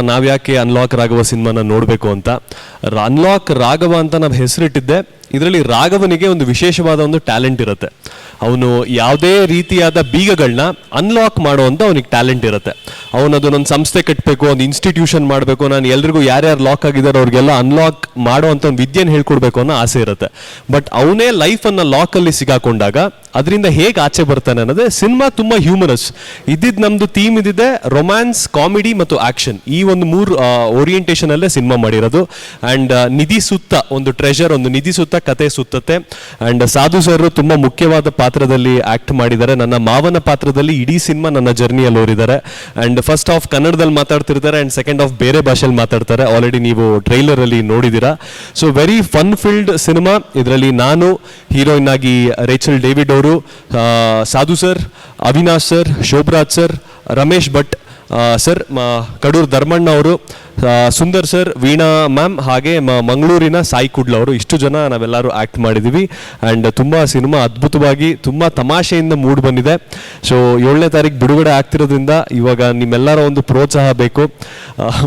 ನಾವ್ಯಾಕೆ ಅನ್ಲಾಕ್ ರಾಘವ ಸಿನಿಮಾನ ನೋಡಬೇಕು ಅಂತ? ಅನ್ಲಾಕ್ ರಾಘವ ಅಂತ ನಾವು ಹೆಸರಿಟ್ಟಿದ್ದೆ. ಇದರಲ್ಲಿ ರಾಘವನಿಗೆ ಒಂದು ವಿಶೇಷವಾದ ಒಂದು ಟ್ಯಾಲೆಂಟ್ ಇರುತ್ತೆ. ಅವನು ಯಾವುದೇ ರೀತಿಯಾದ ಬೀಗಗಳನ್ನ ಅನ್ಲಾಕ್ ಮಾಡುವಂಥ ಅವನಿಗೆ ಟ್ಯಾಲೆಂಟ್ ಇರುತ್ತೆ. ಅವನು ಅದನ್ನೊಂದು ಸಂಸ್ಥೆ ಕಟ್ಟಬೇಕು ಒಂದು ಇನ್ಸ್ಟಿಟ್ಯೂಷನ್ ಮಾಡಬೇಕು, ನಾನು ಎಲ್ರಿಗೂ ಯಾರ್ಯಾರು ಲಾಕ್ ಆಗಿದ್ದಾರೆ ಅವ್ರಿಗೆಲ್ಲ ಅನ್ಲಾಕ್ ಮಾಡುವಂಥ ಒಂದು ವಿದ್ಯೆನ ಹೇಳ್ಕೊಡ್ಬೇಕು ಅನ್ನೋ ಆಸೆ ಇರುತ್ತೆ. ಬಟ್ ಅವನೇ ಲೈಫನ್ನು ಲಾಕಲ್ಲಿ ಸಿಗಾಕೊಂಡಾಗ ಅದರಿಂದ ಹೇಗೆ ಆಚೆ ಬರ್ತಾನೆ ಅನ್ನೋದೇ ಸಿನಿಮಾ ತುಂಬ ಹ್ಯೂಮನಸ್ ಇದ್ದಿದ್ದು ನಮ್ಮದು ಥೀಮ್ ಇದಿದೆ ರೊಮ್ಯಾನ್ಸ್ ಕಾಮಿಡಿ ಮತ್ತು ಆಕ್ಷನ್ ಈ ಒಂದು ಮೂರು ಓರಿಯೆಂಟೇಷನ್ ಅಲ್ಲೇ ಸಿನಿಮಾ ಮಾಡಿರೋದು. ಆ್ಯಂಡ್ ನಿಧಿ ಸುತ್ತ ಒಂದು ಟ್ರೆಷರ್ ಒಂದು ನಿಧಿ ಸುತ್ತ ಕತೆ ಸುತ್ತತ್ತೆ. ಆ್ಯಂಡ್ ಸಾಧು ಸರ್ ತುಂಬ ಮುಖ್ಯವಾದ ಪಾತ್ರದಲ್ಲಿ ಆಕ್ಟ್ ಮಾಡಿದ್ದಾರೆ. ನನ್ನ ಮಾವನ ಪಾತ್ರದಲ್ಲಿ ಇಡೀ ಸಿನಿಮಾ ನನ್ನ ಜರ್ನಿಯಲ್ಲಿ ಓರಿದ್ದಾರೆ ಆ್ಯಂಡ್ ಫಸ್ಟ್ ಆಫ್ ಕನ್ನಡದಲ್ಲಿ ಮಾತಾಡ್ತಿರ್ತಾರೆ ಆ್ಯಂಡ್ ಸೆಕೆಂಡ್ ಆಫ್ ಬೇರೆ ಭಾಷೆಯಲ್ಲಿ ಮಾತಾಡ್ತಾರೆ. ಆಲ್ರೆಡಿ ನೀವು ಟ್ರೈಲರ್ ಅಲ್ಲಿ ನೋಡಿದ್ದೀರಾ. So very fun filled cinema. ಇದರಲ್ಲಿ ನಾನು ಹೀರೋಯಿನ್ ಆಗಿ ರೇಚಲ್ ಡೇವಿಡ್ ಅವರು Sadhu sir, Avinash sir, Shobharaj sir, Ramesh Bhat sir Kadur Dharmanna ಅವರು ಸುಂದರ್ ಸರ್, ವೀಣಾ ಮ್ಯಾಮ್, ಹಾಗೆ ಮಂಗಳೂರಿನ ಸಾಯಿ ಕುಡ್ಲ ಅವರು. ಇಷ್ಟು ಜನ ನಾವೆಲ್ಲರೂ ಆ್ಯಕ್ಟ್ ಮಾಡಿದ್ದೀವಿ ಆ್ಯಂಡ್ ತುಂಬ ಸಿನಿಮಾ ಅದ್ಭುತವಾಗಿ, ತುಂಬ ತಮಾಷೆಯಿಂದ ಮೂಡ್ ಬಂದಿದೆ. ಸೊ ಏಳನೇ ತಾರೀಕು ಬಿಡುಗಡೆ ಆಗ್ತಿರೋದ್ರಿಂದ ಇವಾಗ ನಿಮ್ಮೆಲ್ಲರ ಒಂದು ಪ್ರೋತ್ಸಾಹ ಬೇಕು.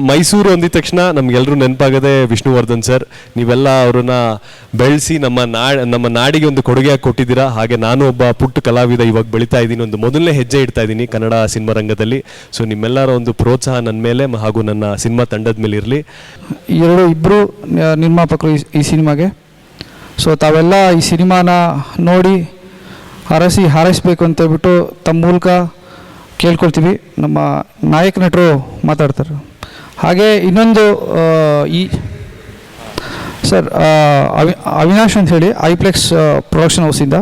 ಮೈಸೂರು ಅಂದಿದ ತಕ್ಷಣ ನಮಗೆಲ್ಲರೂ ನೆನಪಾಗದೆ ವಿಷ್ಣುವರ್ಧನ್ ಸರ್, ನೀವೆಲ್ಲ ಅವ್ರನ್ನ ಬೆಳೆಸಿ ನಮ್ಮ ನಾಡ್ ನಮ್ಮ ನಾಡಿಗೆ ಒಂದು ಕೊಡುಗೆಯಾಗಿ ಕೊಟ್ಟಿದ್ದೀರಾ. ಹಾಗೆ ನಾನು ಒಬ್ಬ ಪುಟ್ಟ ಕಲಾವಿದ ಇವಾಗ ಬೆಳೀತಾ ಇದ್ದೀನಿ. ಒಂದು ಮೊದಲನೇ ಹೆಜ್ಜೆ ಇಡ್ತಾ ಇದ್ದೀನಿ ಕನ್ನಡ ಸಿನಿಮಾ ರಂಗದಲ್ಲಿ. ಸೊ ನಿಮ್ಮೆಲ್ಲರ ಒಂದು ಪ್ರೋತ್ಸಾಹ ನನ್ನ ಮೇಲೆ ಹಾಗೂ ನನ್ನ ಸಿನಿಮಾ ತಂಡದ ಮೇಲೆ ಇರಲಿ. ಎರಡು ಇಬ್ಬರು ನಿರ್ಮಾಪಕರು ಈ- ಸಿನಿಮಾಗೆ. ಸೊ ತಾವೆಲ್ಲ ಈ ಸಿನಿಮಾನ ನೋಡಿ ಹರಸಿ ಹಾರೈಸಬೇಕು ಅಂತ ಹೇಳ್ಬಿಟ್ಟು ತಮ್ಮ ಮೂಲಕ ಕೇಳ್ಕೊಳ್ತೀವಿ. ನಮ್ಮ ನಾಯಕ ನಟರು ಮಾತಾಡ್ತಾರೆ. ಹಾಗೆ ಇನ್ನೊಂದು ಈ, ಸರ್ ಅವಿ, ಅವಿನಾಶ್ ಅಂತ ಹೇಳಿ, ಐಪ್ಲೆಕ್ಸ್ ಪ್ರೊಡಕ್ಷನ್ ಹೌಸಿಂದ.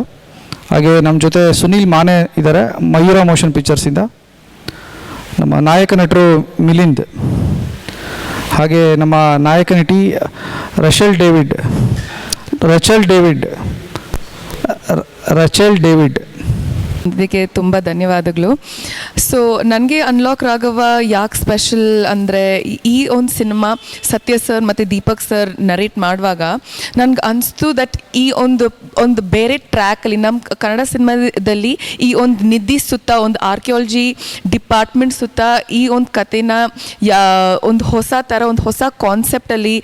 ಹಾಗೆ ನಮ್ಮ ಜೊತೆ ಸುನೀಲ್ ಮಾನೆ ಇದ್ದಾರೆ, ಮಯೂರ ಮೋಷನ್ ಪಿಕ್ಚರ್ಸಿಂದ. ನಮ್ಮ ನಾಯಕ ನಟರು ಮಿಲಿಂದ್ ಹಾಗೆ ನಮ್ಮ ನಾಯಕ ನಟಿ Rachel David Rachel David Rachel David ಇದಕ್ಕೆ ತುಂಬ ಧನ್ಯವಾದಗಳು. ಸೊ ನನಗೆ ಅನ್ಲಾಕ್ ರಾಘವ ಯಾಕೆ ಸ್ಪೆಷಲ್ ಅಂದರೆ ಈ ಒಂದು ಸಿನಿಮಾ ಸತ್ಯ ಸರ್ ಮತ್ತು ದೀಪಕ್ ಸರ್ ನರೇಟ್ ಮಾಡುವಾಗ ನನಗೆ ಅನಿಸ್ತು ದಟ್ ಈ ಒಂದು ಒಂದು ಬೇರೆ ಟ್ರ್ಯಾಕಲ್ಲಿ ನಮ್ಮ ಕನ್ನಡ ಸಿನಿಮಾದಲ್ಲಿ ಈ ಒಂದು ನಿಧಿ ಸುತ್ತ, ಒಂದು ಆರ್ಕಿಯಾಲಜಿ ಡಿಪಾರ್ಟ್ಮೆಂಟ್ ಸುತ್ತ ಈ ಒಂದು ಕಥೆನ ಯಾ, ಒಂದು ಹೊಸ ಥರ ಒಂದು ಹೊಸ ಕಾನ್ಸೆಪ್ಟಲ್ಲಿ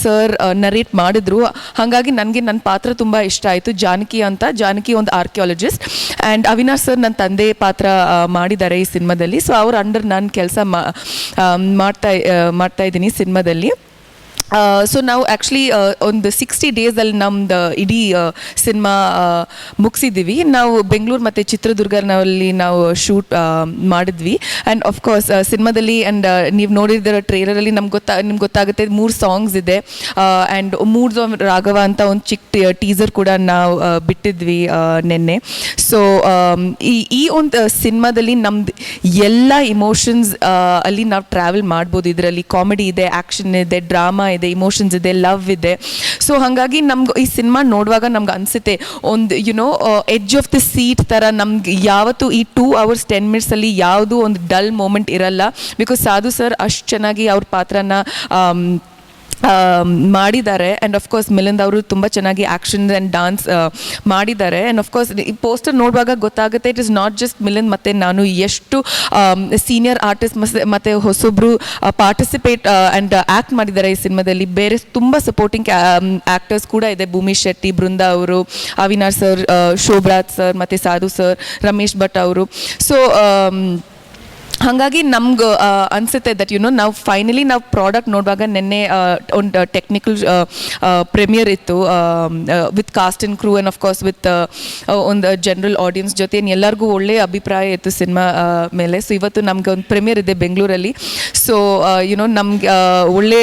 ಸರ್ ನರೇಟ್ ಮಾಡಿದ್ರು. ಹಾಗಾಗಿ ನನಗೆ ನನ್ನ ಪಾತ್ರ ತುಂಬ ಇಷ್ಟ ಆಯಿತು. ಜಾನಕಿ ಅಂತ, ಜಾನಕಿ ಒಂದು ಆರ್ಕಿಯಾಲಜಿಸ್ಟ್ ಆ್ಯಂಡ್ ಅವಿನಾಶ್ ಸರ್ ನನ್ನ ತಂದೆ ಪಾತ್ರ ಮಾಡಿದ್ದಾರೆ ಈ ಸಿನಿಮಾದಲ್ಲಿ. ಸೊ ಅವ್ರ ಅಂಡರ್ ನಾನು ಕೆಲಸ ಮಾಡ್ತಾ ಮಾಡ್ತಾ ಇದ್ದೀನಿ ಸಿನಿಮಾದಲ್ಲಿ. ಸೊ ನಾವು ಆ್ಯಕ್ಚುಲಿ ಒಂದು ಸಿಕ್ಸ್ಟಿ ಡೇಸಲ್ಲಿ ನಮ್ಮದು ಇಡೀ ಸಿನಿಮಾ ಮುಗಿಸಿದ್ದೀವಿ. ನಾವು ಬೆಂಗಳೂರು ಮತ್ತು ಚಿತ್ರದುರ್ಗನಲ್ಲಿ ನಾವು ಶೂಟ್ ಮಾಡಿದ್ವಿ. ಆ್ಯಂಡ್ ಆಫ್ಕೋರ್ಸ್ ಸಿನಿಮಾದಲ್ಲಿ ಆ್ಯಂಡ್ ನೀವು ನೋಡಿದಿರೋ ಟ್ರೇಲರಲ್ಲಿ ನಮ್ಗೆ ಗೊತ್ತಾ, ನಿಮ್ಗೆ ಗೊತ್ತಾಗುತ್ತೆ ಮೂರು ಸಾಂಗ್ಸ್ ಇದೆ. ಆ್ಯಂಡ್ ಮೂರ್ದು ರಾಘವ ಅಂತ ಒಂದು ಚಿಕ್ಕ ಟೀಸರ್ ಕೂಡ ನಾವು ಬಿಟ್ಟಿದ್ವಿ ನಿನ್ನೆ. ಸೊ ಈ ಈ ಒಂದು ಸಿನಿಮಾದಲ್ಲಿ ನಮ್ದು ಎಲ್ಲ ಇಮೋಷನ್ಸ್ ಅಲ್ಲಿ ನಾವು ಟ್ರಾವೆಲ್ ಮಾಡ್ಬೋದು. ಇದರಲ್ಲಿ ಕಾಮಿಡಿ ಇದೆ ಆ್ಯಕ್ಷನ್ ಇದೆ ಡ್ರಾಮಾ ಇದೆ ಇಮೋಷನ್ಸ್ ಇದೆ ಲವ್ ಇದೆ. ಸೊ ಹಾಗಾಗಿ ನಮ್ಗೆ ಈ ಸಿನಿಮಾ ನೋಡುವಾಗ ನಮ್ಗೆ ಅನಿಸುತ್ತೆ, ಒಂದು you know edge of the seat ಥರ ನಮ್ಗೆ ಯಾವತ್ತು ಈ ಟೂ ಅವರ್ಸ್ ಟೆನ್ ಮಿನಿಟ್ಸಲ್ಲಿ ಯಾವುದೂ ಒಂದು ಡಲ್ ಮೂಮೆಂಟ್ ಇರಲ್ಲ. ಬಿಕಾಸ್ ಸಾಧು ಸರ್ ಅಷ್ಟು ಚೆನ್ನಾಗಿ ಅವ್ರ ಪಾತ್ರನ ಮಾಡಿದ್ದಾರೆ. ಆ್ಯಂಡ್ ಅಫ್ಕೋರ್ಸ್ ಮಿಲಿಂದ್ ಅವರು ತುಂಬ ಚೆನ್ನಾಗಿ ಆ್ಯಕ್ಷನ್ ಆ್ಯಂಡ್ ಡಾನ್ಸ್ ಮಾಡಿದ್ದಾರೆ. ಆ್ಯಂಡ್ ಅಫ್ಕೋರ್ಸ್ ಈ ಪೋಸ್ಟರ್ ನೋಡುವಾಗ ಗೊತ್ತಾಗುತ್ತೆ it is not just Milind ಮತ್ತು ನಾನು ಎಷ್ಟು ಸೀನಿಯರ್ ಆರ್ಟಿಸ್ಟ್ ಮತ್ತು ಹೊಸೊಬ್ಬರು ಪಾರ್ಟಿಸಿಪೇಟ್ ಆ್ಯಂಡ್ ಆ್ಯಕ್ಟ್ ಮಾಡಿದ್ದಾರೆ ಈ ಸಿನಿಮಾದಲ್ಲಿ. ಬೇರೆ ತುಂಬ ಸಪೋರ್ಟಿಂಗ್ ಆ್ಯಕ್ಟರ್ಸ್ ಕೂಡ ಇದೆ. ಭೂಮಿ ಶೆಟ್ಟಿ, ಬೃಂದಾ ಅವರು, ಅವಿನಾಶ್ ಸರ್ ಶೋಭರಾಜ್ ಸರ್, ಮತ್ತು ಸಾಧು ಸರ್, ರಮೇಶ್ ಭಟ್ ಅವರು. ಸೊ ಹಾಗಾಗಿ ನಮ್ಗೆ ಅನಿಸುತ್ತೆ ದಟ್ ಯು ನೋ ನಾವು ಫೈನಲಿ ನಾವು ಪ್ರಾಡಕ್ಟ್ ನೋಡುವಾಗ ನಿನ್ನೆ ಒಂದು ಟೆಕ್ನಿಕಲ್ ಪ್ರೀಮಿಯರ್ ಇತ್ತು with cast in crew and of course with ಒಂದು ಜನರಲ್ ಆಡಿಯನ್ಸ್ ಜೊತೆ ಎಲ್ಲರಿಗೂ ಒಳ್ಳೆಯ ಅಭಿಪ್ರಾಯ ಇತ್ತು ಸಿನಿಮಾ ಮೇಲೆ. ಸೊ ಇವತ್ತು ನಮ್ಗೆ ಒಂದು ಪ್ರೀಮಿಯರ್ ಇದೆ ಬೆಂಗಳೂರಲ್ಲಿ. ಸೊ ಯುನೋ ನಮ್ಗೆ ಒಳ್ಳೆ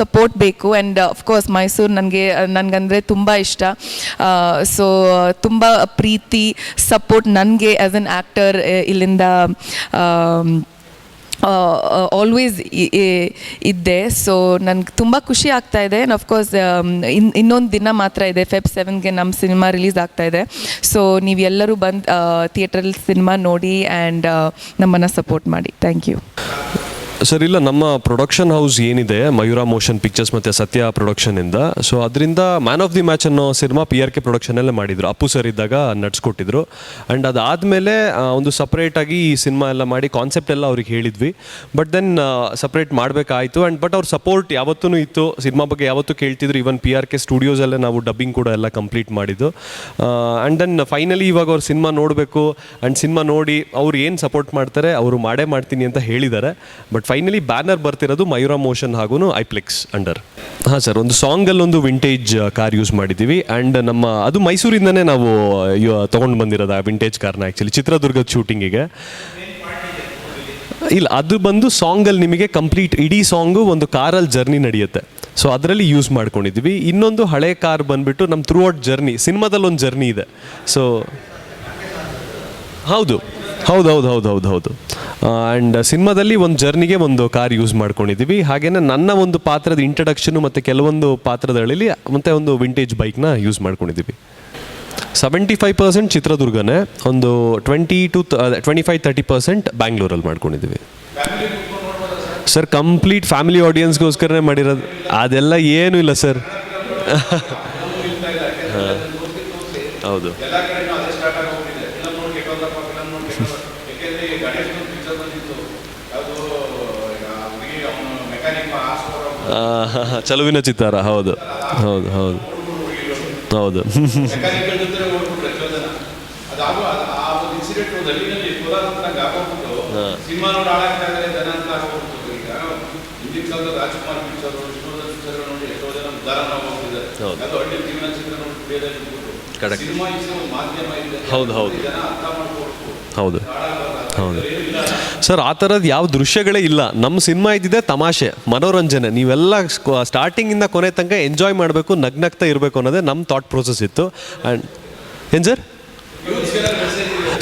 ಸಪೋರ್ಟ್ ಬೇಕು ಆ್ಯಂಡ್ ಅಫ್ಕೋರ್ಸ್ ಮೈಸೂರು ನನಗೆ ನನಗಂದರೆ ತುಂಬ ಇಷ್ಟ. ಸೊ ತುಂಬ ಪ್ರೀತಿ ಸಪೋರ್ಟ್ ನನಗೆ ಆ್ಯಸ್ ಅನ್ ಆ್ಯಕ್ಟರ್ ಇಲ್ಲಿಂದ ಆಲ್ವೇಸ್ ಇದ್ದೆ ಸೊ ನನಗೆ ತುಂಬ ಖುಷಿ ಆಗ್ತಾ ಇದೆ. ಆ್ಯಂಡ್ ಅಫ್ಕೋರ್ಸ್ ಇನ್, ಇನ್ನೊಂದು ದಿನ ಮಾತ್ರ ಇದೆ. ಫೆಬ್ ಸೆವೆನ್ಗೆ ನಮ್ಮ ಸಿನಿಮಾ ರಿಲೀಸ್ ಆಗ್ತಾ ಇದೆ. ಸೊ ನೀವೆಲ್ಲರೂ ಬಂದು ಥಿಯೇಟ್ರಲ್ಲಿ ಸಿನಿಮಾ ನೋಡಿ ಆ್ಯಂಡ್ ನಮ್ಮನ್ನು ಸಪೋರ್ಟ್ ಮಾಡಿ. ಥ್ಯಾಂಕ್ ಯು ಸರ್, ಇಲ್ಲ, ನಮ್ಮ ಪ್ರೊಡಕ್ಷನ್ ಹೌಸ್ ಏನಿದೆ, ಮಯೂರ ಮೋಷನ್ ಪಿಕ್ಚರ್ಸ್ ಮತ್ತು ಸತ್ಯ ಪ್ರೊಡಕ್ಷನಿಂದ ಸೊ ಅದರಿಂದ ಮ್ಯಾನ್ ಆಫ್ ದಿ ಮ್ಯಾಚ್ ಅನ್ನೋ ಸಿನಿಮಾ ಪಿ ಆರ್ ಕೆ ಪ್ರೊಡಕ್ಷನಲ್ಲೇ ಮಾಡಿದರು. ಅಪ್ಪು ಸರ್ ಇದ್ದಾಗ ನಡ್ಸ್ಕೊಟ್ಟಿದ್ರು ಆ್ಯಂಡ್ ಅದಾದಮೇಲೆ ಒಂದು ಸಪ್ರೇಟಾಗಿ ಈ ಸಿನಿಮಾ ಎಲ್ಲ ಮಾಡಿ ಕಾನ್ಸೆಪ್ಟ್ ಎಲ್ಲ ಅವ್ರಿಗೆ ಹೇಳಿದ್ವಿ. ಬಟ್ ದೆನ್ ಸಪ್ರೇಟ್ ಮಾಡಬೇಕಾಯಿತು. ಆ್ಯಂಡ್ ಬಟ್ ಅವ್ರ ಸಪೋರ್ಟ್ ಯಾವತ್ತೂ ಇತ್ತು. ಸಿನಿಮಾ ಬಗ್ಗೆ ಯಾವತ್ತೂ ಕೇಳ್ತಿದ್ರು. ಇವನ್ ಪಿ ಆರ್ ಕೆ ಸ್ಟುಡಿಯೋಸಲ್ಲೇ ನಾವು ಡಬ್ಬಿಂಗ್ ಕೂಡ ಎಲ್ಲ ಕಂಪ್ಲೀಟ್ ಮಾಡಿದ್ದು. ಆ್ಯಂಡ್ ದೆನ್ ಫೈನಲಿ ಇವಾಗ ಅವ್ರ ಸಿನಿಮಾ ನೋಡಬೇಕು. ಆ್ಯಂಡ್ ಸಿನಿಮಾ ನೋಡಿ ಅವ್ರು ಏನು ಸಪೋರ್ಟ್ ಮಾಡ್ತಾರೆ, ಅವರು ಮಾಡೇ ಮಾಡ್ತೀನಿ ಅಂತ ಹೇಳಿದ್ದಾರೆ. ಬಟ್ ಫೈನಲಿ ಬ್ಯಾನರ್ ಬರ್ತಿರೋದು ಮಯೂರ ಮೋಷನ್ ಹಾಗೂ ಐಪ್ಲೆಕ್ಸ್ ಅಂಡರ್ ಹಾಂ ಸರ್ ಒಂದು ಸಾಂಗಲ್ಲಿ ಒಂದು ವಿಂಟೇಜ್ ಕಾರ್ ಯೂಸ್ ಮಾಡಿದ್ದೀವಿ. ಆ್ಯಂಡ್ ನಮ್ಮ, ಅದು ಮೈಸೂರಿಂದನೇ ನಾವು ತೊಗೊಂಡು ಬಂದಿರೋದು ಆ ವಿಂಟೇಜ್ ಕಾರ್ನ ಆ್ಯಕ್ಚುಲಿ ಚಿತ್ರದುರ್ಗದ ಶೂಟಿಂಗಿಗೆ ಇಲ್ಲ, ಅದು ಬಂದು ಸಾಂಗಲ್ಲಿ ನಿಮಗೆ ಕಂಪ್ಲೀಟ್ ಇಡೀ ಸಾಂಗು ಒಂದು ಕಾರಲ್ಲಿ ಜರ್ನಿ ನಡೆಯುತ್ತೆ. ಸೊ ಅದರಲ್ಲಿ ಯೂಸ್ ಮಾಡ್ಕೊಂಡಿದ್ವಿ ಇನ್ನೊಂದು ಹಳೆ ಕಾರ್ ಬಂದ್ಬಿಟ್ಟು ನಮ್ಮ ಥ್ರೂ ಔಟ್ ಜರ್ನಿ ಸಿನಿಮಾದಲ್ಲಿ ಒಂದು ಜರ್ನಿ ಇದೆ. ಸೊ ಹೌದು. ಹೌದು ಹೌದು ಹೌದು ಹೌದು ಹೌದು. ಆ್ಯಂಡ್ ಸಿನಿಮಾದಲ್ಲಿ ಒಂದು ಜರ್ನಿಗೆ ಒಂದು ಕಾರ್ ಯೂಸ್ ಮಾಡ್ಕೊಂಡಿದ್ದೀವಿ ಹಾಗೆಯೇ ನನ್ನ ಒಂದು ಪಾತ್ರದ ಇಂಟ್ರಡಕ್ಷನು ಮತ್ತು ಕೆಲವೊಂದು ಪಾತ್ರದಲ್ಲಿ ಮತ್ತು ಒಂದು ವಿಂಟೇಜ್ ಬೈಕ್ನ ಯೂಸ್ ಮಾಡ್ಕೊಂಡಿದ್ದೀವಿ ಸೆವೆಂಟಿ ಫೈವ್ ಪರ್ಸೆಂಟ್ ಚಿತ್ರದುರ್ಗನೇ, ಒಂದು twenty to twenty five thirty percent ಬ್ಯಾಂಗ್ಳೂರಲ್ಲಿ ಮಾಡ್ಕೊಂಡಿದ್ದೀವಿ ಸರ್ ಕಂಪ್ಲೀಟ್ ಫ್ಯಾಮಿಲಿ ಆಡಿಯನ್ಸ್ಗೋಸ್ಕರನೇ ಮಾಡಿರೋದು, ಅದೆಲ್ಲ ಏನೂ ಇಲ್ಲ ಸರ್ ಹೌದು ಆ, ಚಲುವಿನ ಚಿತ್ತಾರ ಹೌದು ಹೌದು ಹೌದು ಹೌದು ಮೆಕ್ಯಾನಿಕಲ್ ಜೊತೆ ಓಡ್ಬಿಟ್ರೆ ಎಷ್ಟೋ ಜನ ಅದಾಗೋ ಅದ್- ಆ ಒಂದು ಇನ್ಸಿಡೆಂಟ್ ಒಂದು ಹಳ್ಳಿನಲ್ಲಿ ಕೋಲಾರದಾಗ ಆಗೋಗ್ಬಿಟ್ಟು ಸಿನಿಮಾ ನೋಡಿ ಹಾಳಾಗ್ತಾರೆ ಜನ ಅಂತ ಆಗೋಗ್ಬಿಟ್ಟು ಈಗ ಹಿಂದಿನ ಕಾಲದ ರಾಜ್ಕುಮಾರ್ ಪಿಕ್ಚರ್ ವಿಷ್ಣುವರ್ಧನ್ ಚಿತ್ತಾರ ಹೌದು. ಹೌದು ಹೌದು. ಹೌದು. ಹೋಗ್ತಿದ್ದಾರೆ. ಹೌದು. ಹೌದು, ಹೌದು. ಹೌದು. ಸರ್, ಆ ಥರದ್ದು ಯಾವ ದೃಶ್ಯಗಳೇ ಇಲ್ಲ. ನಮ್ಮ ಸಿನಿಮಾ ಇದ್ದಿದೆ ತಮಾಷೆ, ಮನೋರಂಜನೆ. ನೀವೆಲ್ಲ ಸ್ಟಾರ್ಟಿಂಗಿಂದ ಕೊನೆ ತನಕ ಎಂಜಾಯ್ ಮಾಡಬೇಕು, ನಗ್ನಗ್ತಾ ಇರಬೇಕು ಅನ್ನೋದೇ ನಮ್ಮ ಥಾಟ್ ಪ್ರೋಸೆಸ್ ಇತ್ತು. ಆ್ಯಂಡ್ ಏನು ಸರ್?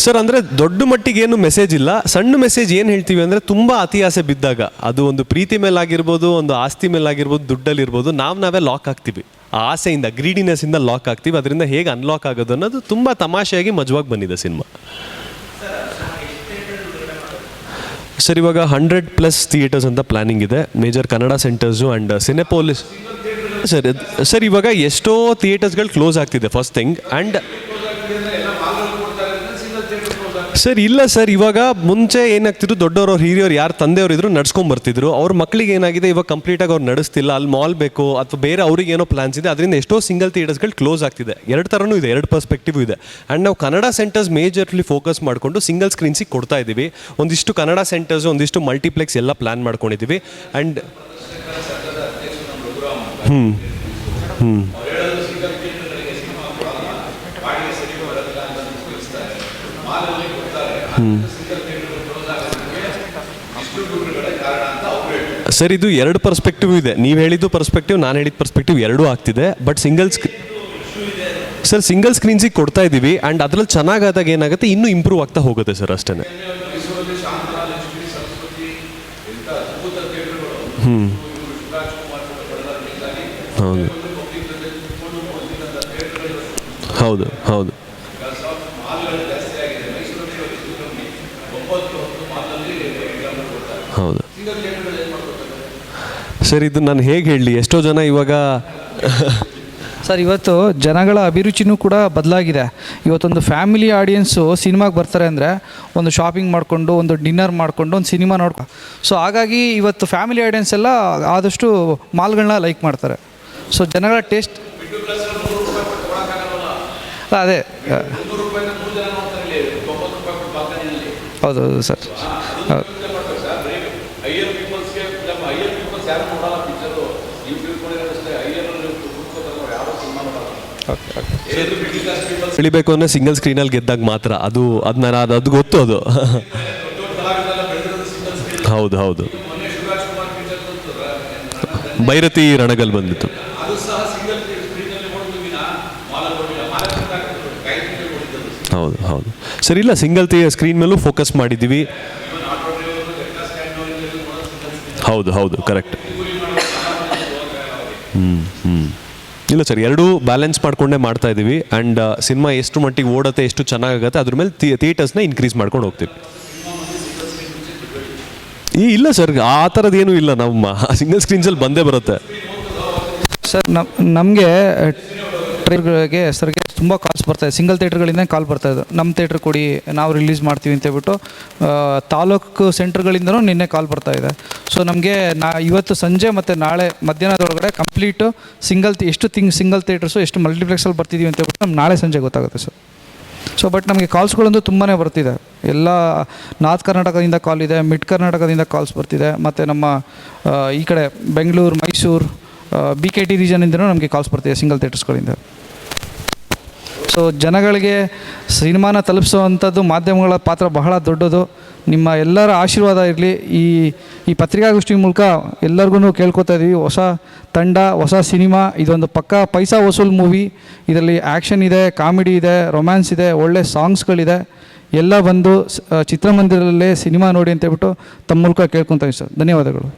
ಸರ್, ಅಂದರೆ ದೊಡ್ಡ ಮಟ್ಟಿಗೆ ಏನು ಮೆಸೇಜ್ ಇಲ್ಲ. ಸಣ್ಣ ಮೆಸೇಜ್ ಏನು ಹೇಳ್ತೀವಿ ಅಂದರೆ ತುಂಬ ಅತಿ ಆಸೆ ಬಿದ್ದಾಗ. ಅದು ಒಂದು ಪ್ರೀತಿ ಮೇಲಾಗಿರ್ಬೋದು, ಒಂದು ಆಸ್ತಿ ಮೇಲಾಗಿರ್ಬೋದು, ದುಡ್ಡಲ್ಲಿರ್ಬೋದು, ನಾವು ನಾವೇ ಲಾಕ್ ಆಗ್ತೀವಿ. ಆ ಆಸೆಯಿಂದ ಗ್ರೀಡಿನೆಸ್ಸಿಂದ ಲಾಕ್ ಆಗ್ತೀವಿ. ಅದರಿಂದ ಹೇಗೆ ಅನ್ಲಾಕ್ ಆಗೋದು ಅನ್ನೋದು ತುಂಬ ತಮಾಷೆಯಾಗಿ ಮಜವಾಗಿ ಬಂದಿದೆ ಸಿನಿಮಾ. ಸರ್, ಇವಾಗ ಹಂಡ್ರೆಡ್ ಪ್ಲಸ್ ಥಿಯೇಟರ್ಸ್ ಅಂತ ಪ್ಲಾನಿಂಗ್ ಇದೆ. Major Kannada centres and Cinepolis sir sir ಇವಾಗ ಎಷ್ಟೋ ಥಿಯೇಟರ್ಸ್ಗಳು ಕ್ಲೋಸ್ ಆಗ್ತಿದೆ ಫಸ್ಟ್ ಥಿಂಗ್ ಆ್ಯಂಡ್ ಸರ್, ಇಲ್ಲ ಸರ್, ಇವಾಗ ಮುಂಚೆ ಏನಾಗ್ತಿದ್ರು ದೊಡ್ಡವರು ಅವ್ರ ಹಿರಿಯರು ಯಾರು ತಂದೆಯವರು ಇದ್ರು ನಡ್ಸ್ಕೊಂಡ್ ಬರ್ತಿದ್ರು. ಅವ್ರ ಮಕ್ಳಿಗೆ ಏನಾಗಿದೆ, ಇವಾಗ ಕಂಪ್ಲೀಟಾಗಿ ಅವ್ರು ನಡೆಸ್ತಿಲ್ಲ, ಅಲ್ಲಿ ಮಾಲ್ ಬೇಕು, ಅಥವಾ ಬೇರೆ ಅವ್ರಿಗೆ ಏನೋ ಪ್ಲಾನ್ಸ್ ಇದೆ, ಅದರಿಂದ ಎಷ್ಟೋ ಸಿಂಗಲ್ ಥಿಯೇಟರ್ಸ್ಗಳು ಕ್ಲೋಸ್ ಆಗ್ತಿದೆ. ಎರಡು ಥರನೂ ಇದೆ, ಎರಡು ಪರ್ಸ್ಪೆಕ್ಟಿವ್ ಇದೆ. ಆ್ಯಂಡ್ ನಾವು ಕನ್ನಡ ಸೆಂಟರ್ಸ್ ಮೇಜರ್ಲಿ ಫೋಕಸ್ ಮಾಡಿಕೊಂಡು ಸಿಂಗಲ್ ಸ್ಕ್ರೀನ್ಸಿಗೆ ಕೊಡ್ತಾ ಇದ್ದೀವಿ. ಒಂದಿಷ್ಟು ಕನ್ನಡ ಸೆಂಟರ್ಸ್ ಒಂದಿಷ್ಟು ಮಲ್ಟಿಪ್ಲೆಕ್ಸ್ ಎಲ್ಲ ಪ್ಲಾನ್ ಮಾಡ್ಕೊಂಡಿದ್ದೀವಿ. ಆ್ಯಂಡ್ ಹ್ಞೂ ಹ್ಞೂ ಸರ್, ಇದು ಎರಡು ಪರ್ಸ್ಪೆಕ್ಟಿವ್ ಇದೆ. ನೀವು ಹೇಳಿದ್ದು ಪರ್ಸ್ಪೆಕ್ಟಿವ್, ನಾನು ಹೇಳಿದ ಪರ್ಸ್ಪೆಕ್ಟಿವ್ ಎರಡೂ ಆಗ್ತಿದೆ but single screen sir single ಸ್ಕ್ರೀನ್ಸಿಗೆ ಕೊಡ್ತಾ ಇದ್ದೀವಿ ಆ್ಯಂಡ್ ಅದರಲ್ಲಿ ಚೆನ್ನಾಗಾದಾಗ ಏನಾಗುತ್ತೆ, ಇನ್ನೂ ಇಂಪ್ರೂವ್ ಆಗ್ತಾ ಹೋಗುತ್ತೆ ಸರ್ ಅಷ್ಟೇ ಹ್ಞೂ ಹೌದು. ಹೌದು ಹೌದು. ಹೌದು. ಸರ್, ಇದು ನಾನು ಹೇಗೆ ಹೇಳಲಿ? ಎಷ್ಟೋ ಜನ ಇವಾಗ ಸರ್, ಇವತ್ತು ಜನಗಳ ಅಭಿರುಚಿನೂ ಕೂಡ ಬದಲಾಗಿದೆ. ಇವತ್ತೊಂದು ಫ್ಯಾಮಿಲಿ ಆಡಿಯನ್ಸು ಸಿನಿಮಾಗೆ ಬರ್ತಾರೆ ಅಂದರೆ ಒಂದು ಶಾಪಿಂಗ್ ಮಾಡಿಕೊಂಡು, ಒಂದು ಡಿನ್ನರ್ ಮಾಡಿಕೊಂಡು, ಒಂದು ಸಿನಿಮಾ ನೋಡ್ಕೊ. ಸೊ, ಹಾಗಾಗಿ ಇವತ್ತು ಫ್ಯಾಮಿಲಿ ಆಡಿಯನ್ಸ್ ಎಲ್ಲ ಆದಷ್ಟು ಮಾಲ್ಗಳನ್ನ ಲೈಕ್ ಮಾಡ್ತಾರೆ. ಸೊ, ಜನಗಳ ಟೇಸ್ಟ್ ಅದೇ ಹೌದು ಹೌದು, ಸರ್. ಹೌದು ಯಾರು ನೋಡಲ್ಲ ಪಿಕ್ಚರು ನೀವು ತಿಳ್ಕೊಂಡಿರೋದಷ್ಟೇ ಹೈಯರ್ ಕುತ್ಕೋತಾರೆ ಯಾರು ಸಿನಿಮಾ ನೋಡಲ್ಲ ಬೆಳಿಬೇಕು ಅಂದರೆ ಸಿಂಗಲ್ ಸ್ಕ್ರೀನಲ್ಲಿ ಗೆದ್ದಾಗ ಮಾತ್ರ. ಅದು ಅದು ನಾನು ಅದು ಅದು ಗೊತ್ತು ಅದು. ಹೌದು ಹೌದು. ಭೈರತಿ ರಣಗಲ್ ಬಂದಿತ್ತು. ಹೌದು ಹೌದು. ಸರಿ, ಇಲ್ಲ ಸಿಂಗಲ್ ಸ್ಕ್ರೀನ್ ಮೇಲೂ ಫೋಕಸ್ ಮಾಡಿದ್ದೀವಿ. ಹೌದು ಹೌದು ಕರೆಕ್ಟ್ ಹ್ಞೂ ಹ್ಞೂ ಇಲ್ಲ ಸರ್, ಎರಡೂ ಬ್ಯಾಲೆನ್ಸ್ ಮಾಡ್ಕೊಂಡೇ ಮಾಡ್ತಾ ಇದ್ದೀವಿ ಆ್ಯಂಡ್ ಸಿನಿಮಾ ಎಷ್ಟು ಮಟ್ಟಿಗೆ ಓಡುತ್ತೆ, ಎಷ್ಟು ಚೆನ್ನಾಗಾಗತ್ತೆ, ಅದ್ರ ಮೇಲೆ ಥಿಯೇಟರ್ಸ್ನ ಇನ್ಕ್ರೀಸ್ ಮಾಡ್ಕೊಂಡು ಹೋಗ್ತೀವಿ. ಈ, ಇಲ್ಲ ಸರ್, ಆ ಥರದ್ದೇನು ಇಲ್ಲ ನಮ್ಮ ಸಿಂಗಲ್ ಸ್ಕ್ರೀನ್ಸಲ್ಲಿ ಬಂದೇ ಬರುತ್ತೆ. ಸರ್ ನಮಗೆ ಟ್ರೈಲರ್ಗೆ ಸರ್ಗೆ ತುಂಬ ಕಾಲ್ಸ್ ಬರ್ತಾಯಿದೆ ಸಿಂಗಲ್ ಥಿಯೇಟ್ರ್ಗಳಿಂದ ಕಾಲ್ ಬರ್ತಾ ಇದೆ. ನಮ್ಮ ಥಿಯೇಟ್ರ್ ಕೊಡಿ, ನಾವು ರಿಲೀಸ್ ಮಾಡ್ತೀವಿ ಅಂತ ಹೇಳ್ಬಿಟ್ಟು ತಾಲೂಕು ಸೆಂಟ್ರ್ಗಳಿಂದನೂ ನಿನ್ನೆ ಕಾಲ್ ಬರ್ತಾ ಇದೆ. ಸೊ ನಮಗೆ ನಾ, ಇವತ್ತು ಸಂಜೆ ಮತ್ತು ನಾಳೆ ಮಧ್ಯಾಹ್ನದೊಳಗಡೆ ಕಂಪ್ಲೀಟು ಸಿಂಗಲ್ ಎಷ್ಟು ತಿಂಗ್ ಸಿಂಗಲ್ ಥಿಯೇಟರ್ಸು, ಎಷ್ಟು ಮಲ್ಟಿಪ್ಲೆಕ್ಸಲ್ಲಿ ಬರ್ತಿದ್ದೀವಿ ಅಂತ ಹೇಳ್ಬಿಟ್ಟು ನಮ್ಗೆ ನಾಳೆ ಸಂಜೆ ಗೊತ್ತಾಗುತ್ತೆ ಸರ್. ಸೊ ಬಟ್ ನಮಗೆ ಕಾಲ್ಸ್ಗಳಂತೂ ತುಂಬಾ ಬರ್ತಿದೆ. ಎಲ್ಲ ನಾರ್ತ್ ಕರ್ನಾಟಕದಿಂದ ಕಾಲ್ ಇದೆ ಮಿಡ್ ಕರ್ನಾಟಕದಿಂದ ಕಾಲ್ಸ್ ಬರ್ತಿದೆ. ಮತ್ತು ನಮ್ಮ ಈ ಕಡೆ Bengaluru Mysuru B K T ರೀಜನಿಂದನೂ ನಮಗೆ ಕಾಲ್ಸ್ ಬರ್ತಿದೆ ಸಿಂಗಲ್ ಥಿಯೇಟರ್ಸ್ಗಳಿಂದ ಸೊ ಜನಗಳಿಗೆ ಸಿನಿಮಾನ ತಲುಪಿಸುವಂಥದ್ದು ಮಾಧ್ಯಮಗಳ ಪಾತ್ರ ಬಹಳ ದೊಡ್ಡದು. ನಿಮ್ಮ ಎಲ್ಲರ ಆಶೀರ್ವಾದ ಇರಲಿ. ಈ ಈ ಪತ್ರಿಕಾಗೋಷ್ಠಿ ಮೂಲಕ ಎಲ್ಲರಿಗೂ ಕೇಳ್ಕೊತಾ ಇದ್ದೀವಿ ಹೊಸ ತಂಡ, ಹೊಸ ಸಿನಿಮಾ, ಇದೊಂದು ಪಕ್ಕಾ ಪೈಸಾ ವಸೂಲ್ ಮೂವಿ ಇದರಲ್ಲಿ ಆ್ಯಕ್ಷನ್ ಇದೆ ಕಾಮಿಡಿ ಇದೆ ರೊಮ್ಯಾನ್ಸ್ ಇದೆ, ಒಳ್ಳೆ ಸಾಂಗ್ಸ್ಗಳಿದೆ ಎಲ್ಲ ಬಂದು ಚಿತ್ರಮಂದಿರದಲ್ಲೇ ಸಿನಿಮಾ ನೋಡಿ ಅಂತೇಳ್ಬಿಟ್ಟು ತಮ್ಮ ಮೂಲಕ ಕೇಳ್ಕೊತಾ ಇದ್ದೀವಿ ಸರ್. ಧನ್ಯವಾದಗಳು.